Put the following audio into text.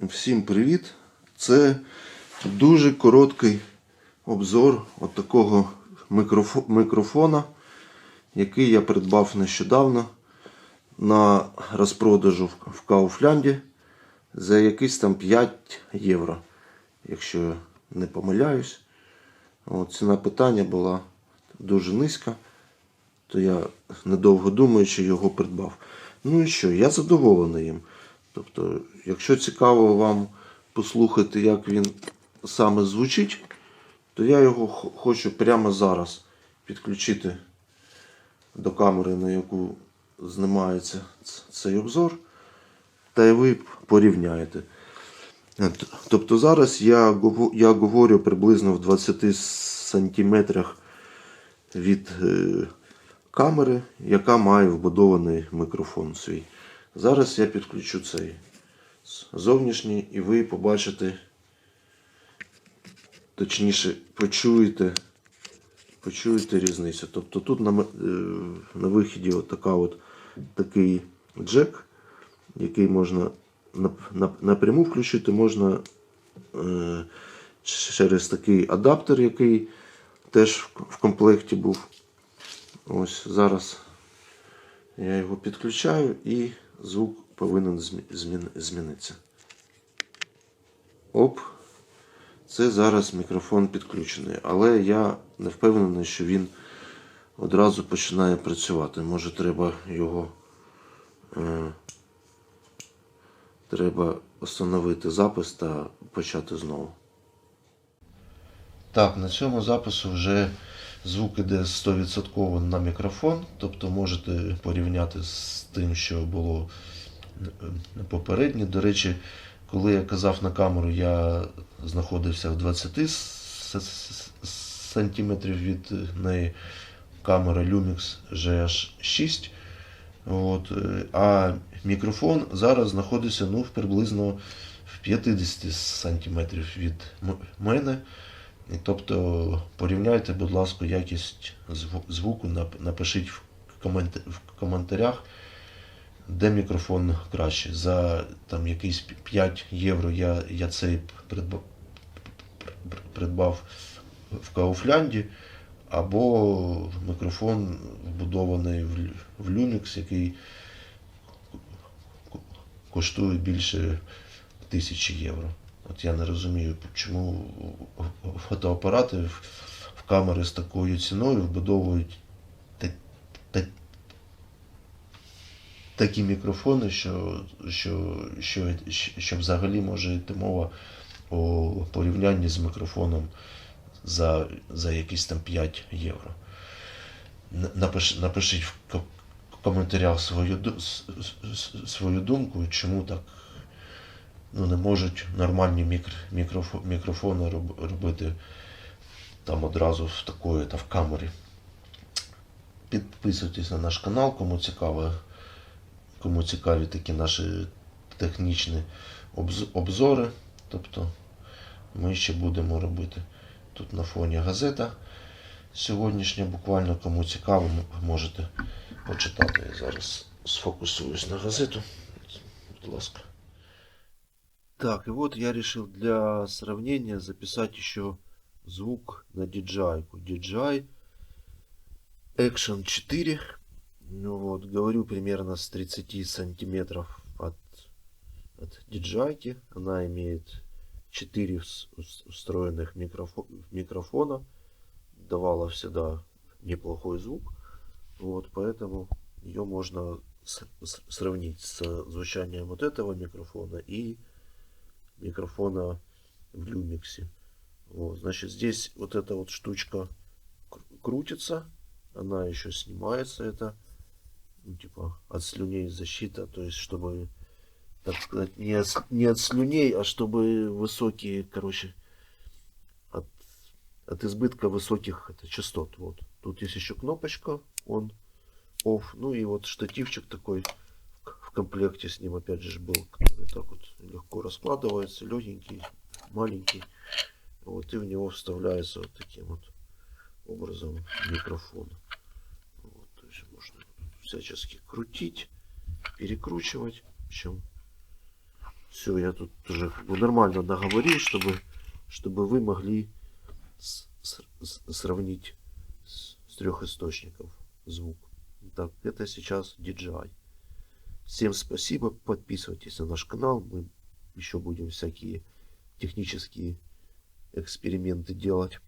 Всім привіт! Це дуже короткий обзор от такого мікрофона, який я придбав нещодавно на розпродажу в- Кауфлянді за якісь там 5 євро, якщо я не помиляюсь. От, ціна питання була дуже низька, то я недовго думаючи його придбав. Ну і що, я задоволений їм. Тобто, якщо цікаво вам послухати, як він саме звучить, то я його хочу прямо зараз підключити до камери, на яку знімається цей обзор, та й ви порівняєте. Е, Тобто зараз я, я говорю приблизно в 20 сантиметрах від е, камери, яка має вбудований мікрофон свій. Зараз я підключу цей зовнішній і ви побачите, точніше, почуєте, почуєте різницю. Тобто тут на, е, на вихіді от така от, такий джек, який можна нап- нап- напряму включити, можна е, через такий адаптер, який теж в комплекті був. Ось зараз я його підключаю і звук повинен змінитися. Оп. Це зараз мікрофон підключений, але я не впевнений, що він одразу починає працювати. Може треба його. Е, треба встановити запис та почати знову. Так, на цьому запису вже звук іде 100% на мікрофон, тобто можете порівняти з тим, що було е, попередньо. До речі, коли я казав на камеру, я знаходився в 20 с- с- сантиметрів від неї камера Lumix GH6. От, е, а мікрофон зараз знаходиться ну, приблизно в 50 сантиметрів від мене. Тобто порівняйте, будь ласка, якість звуку, напишіть в, комент... в коментарях, де мікрофон краще. За там, якісь 5 євро я, я цей придбав, придбав в Кауфлянді, або мікрофон вбудований в, Лю- в Lumix, який коштує більше тисячі євро. От я не розумію, чому фотоапарати в, камери з такою ціною вбудовують та, та, такі мікрофони, що, що, що, що взагалі може йти мова о порівнянні з мікрофоном за, за якісь там 5 євро. Напиш, напишіть в коментарях свою, свою думку, чому так ну, не можуть нормальні мікр, мікрофо, мікрофони роб, робити там одразу в такої та в камері. Підписуйтесь на наш канал, кому цікаво, кому цікаві такі наші технічні обз- обзори. Тобто ми ще будемо робити. Тут на фоні газета сьогоднішня, буквально кому цікаво, можете почитати. Я зараз сфокусуюсь на газету. Будь ласка. Так, и вот я решил для сравнения записать еще звук на DJI. DJI Action 4. Ну вот, говорю примерно с 30 сантиметров от, от DJI. Она имеет 4 вс- вс- встроенных микрофо- микрофона. Давала всегда неплохой звук. Вот, поэтому ее можно сравнить с звучанием вот этого микрофона и микрофона в люмиксе. Вот, значит, здесь вот эта вот штучка кру- крутится, она еще снимается, это ну, типа от слюней защита, то есть чтобы так сказать, не от, не от слюней, а чтобы высокие, короче, от, от избытка высоких это, частот. Вот. Тут есть еще кнопочка, он off, ну и вот штативчик такой комплекте с ним опять же был, который так вот легко раскладывается, легенький, маленький. Вот и в него вставляется вот таким вот образом микрофон. Вот, то есть можно всячески крутить, перекручивать. В общем, Все, я тут уже как бы нормально договорил, чтобы, чтобы вы могли с- с- с- сравнить с, с трех источников звук. Так, это сейчас DJI. Всем спасибо, подписывайтесь на наш канал, мы еще будем всякие технические эксперименты делать.